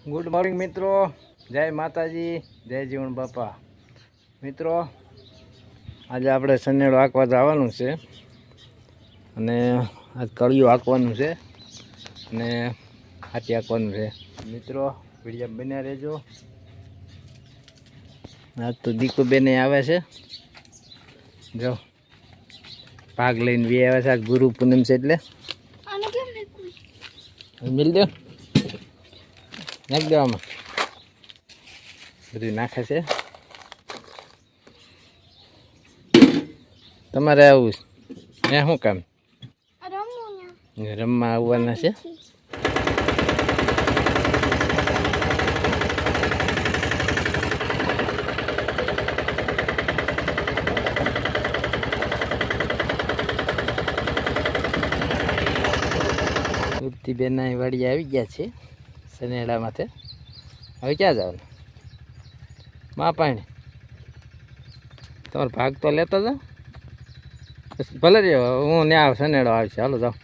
Good morning મિત્રો. જય માતાજી જય જીવણ બાપા. મિત્રો આજે આપણે સનેડો આંકવા જવાનું છે અને આજ કળિયું આંકવાનું છે અને હાથી આંકવાનું છે. મિત્રો વીડિયો બન્યા રહેજો. આજ તો દીકુબેને આવે છે. જો ભાગ લઈને બી આવે છે. આજ ગુરુ પૂનમ છે એટલે. મિલ દો. નાખ બધું નાખે છે. તમારે આવું એ શું કામ? રમવા આવવાના છે? બેન વાડી આવી ગયા છે. સનેડા માથે. હવે ક્યાં જવાનું? મા પાણી. તમારો ભાગ તો લેતા જાઓ ભલે જ હું ને આવ સનેડો આવશે. હાલો જાઓ.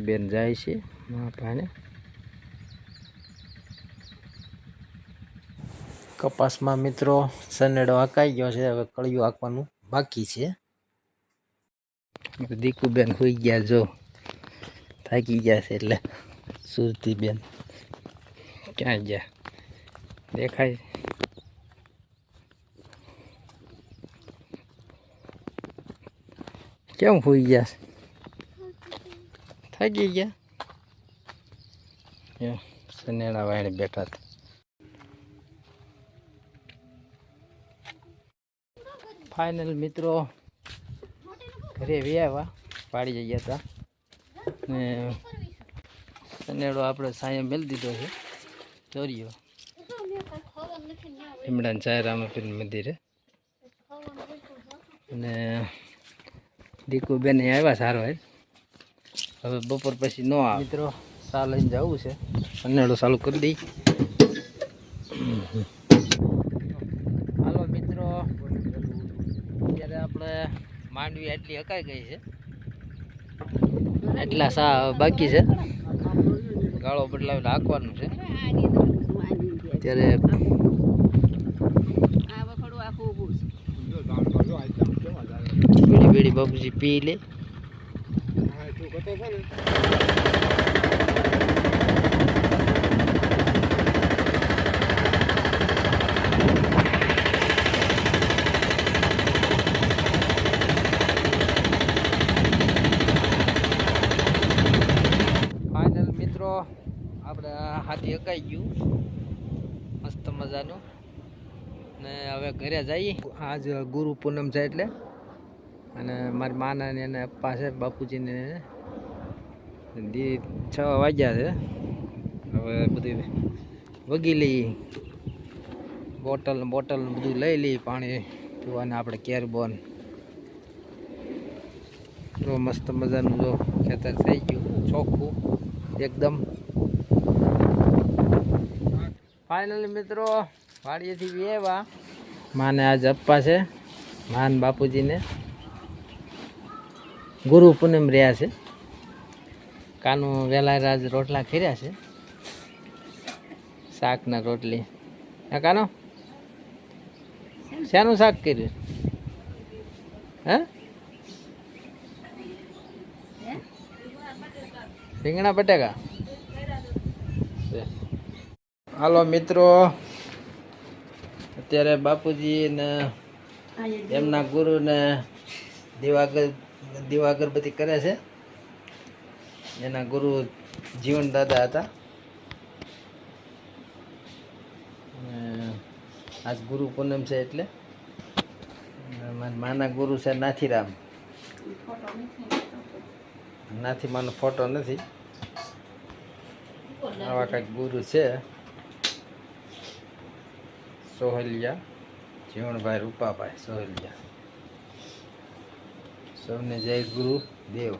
બેન જાય છે મા પાણી. કપાસમાં મિત્રો સનેડો આકાઈ ગયો છે હવે કળિયું આંકવાનું બાકી છે. દીકુબેન હોઈ ગયા જો. થાકી ગયા છે એટલે સુરતીબેન ક્યાં ગયા દેખાય કેમ હોઈ ગયા છે થાકી ગયા સનેડા વાળે બેઠા હતા ફાઇનલ મિત્રો ઘરે વ્યાવા પાડી ગયા હતા ને સનેડો આપણે સાંયે મેળ દીધો છે. ચોર્યો લીમડાના ચાય રામાપીર મંદિરે. અને દીકુ બેન આવ્યા સારો હવે બપોર પછી ન આવે. મિત્રો સા લઈને જવું છે. સનેડો ચાલુ કરી દઈ. હાલો મિત્રો અત્યારે આપણે માંડવી આટલી હકાઈ ગઈ છે. એટલા સા બાકી છે. ગાળો બદલાવીને હાંકવાનું છે. ત્યારે બીડી બીડી બાપુજી પી લે ફાઇનલ મિત્રો આપણે હાથી હકાઈ ગયું. મસ્ત મજાનું. ને હવે ઘરે જઈએ. આજ ગુરુ પૂનમ છે એટલે. અને મારી માના ને એને પપ્પા છે, બાપુજીને. દી છ વાગ્યા છે. હવે બધું વગી લઈએ બોટલ બોટલ બધું લઈ લઈએ પાણી પીવાને આપણે કેરબોન. જો મસ્ત મજાનું જો ખેતર થઈ ગયું. ચોખ્ખું એકદમ. ફાઇનલી મિત્રો, વાડીએથી વ્યવા માને આજ અપ્પા છે, માન બાપુજીને. ગુરુ પૂનમ રહ્યા છે. કાનું વેલા રાજ રોટલા ખીર્યા છે. શાકના રોટલી. હા, કાનો? શાનું શાક કર્યું? હે? રીંગણા બટાકા. હાલો મિત્રો. અત્યારે બાપુજી ને એમના ગુરુ ને દિવાગર દિવાગરબત્તી કરે છે. એના ગુરુ જીવન દાદા હતા. આજ ગુરુ પૂનમ છે એટલે. માના ગુરુ છે નાથીરામ. નાથી માનો ફોટો નથી. આવા કાંઈક ગુરુ છે. સોહલિયા જીવણભાઈ રૂપાભાઈ સોહલિયા. સૌને જય ગુરુ દેવ.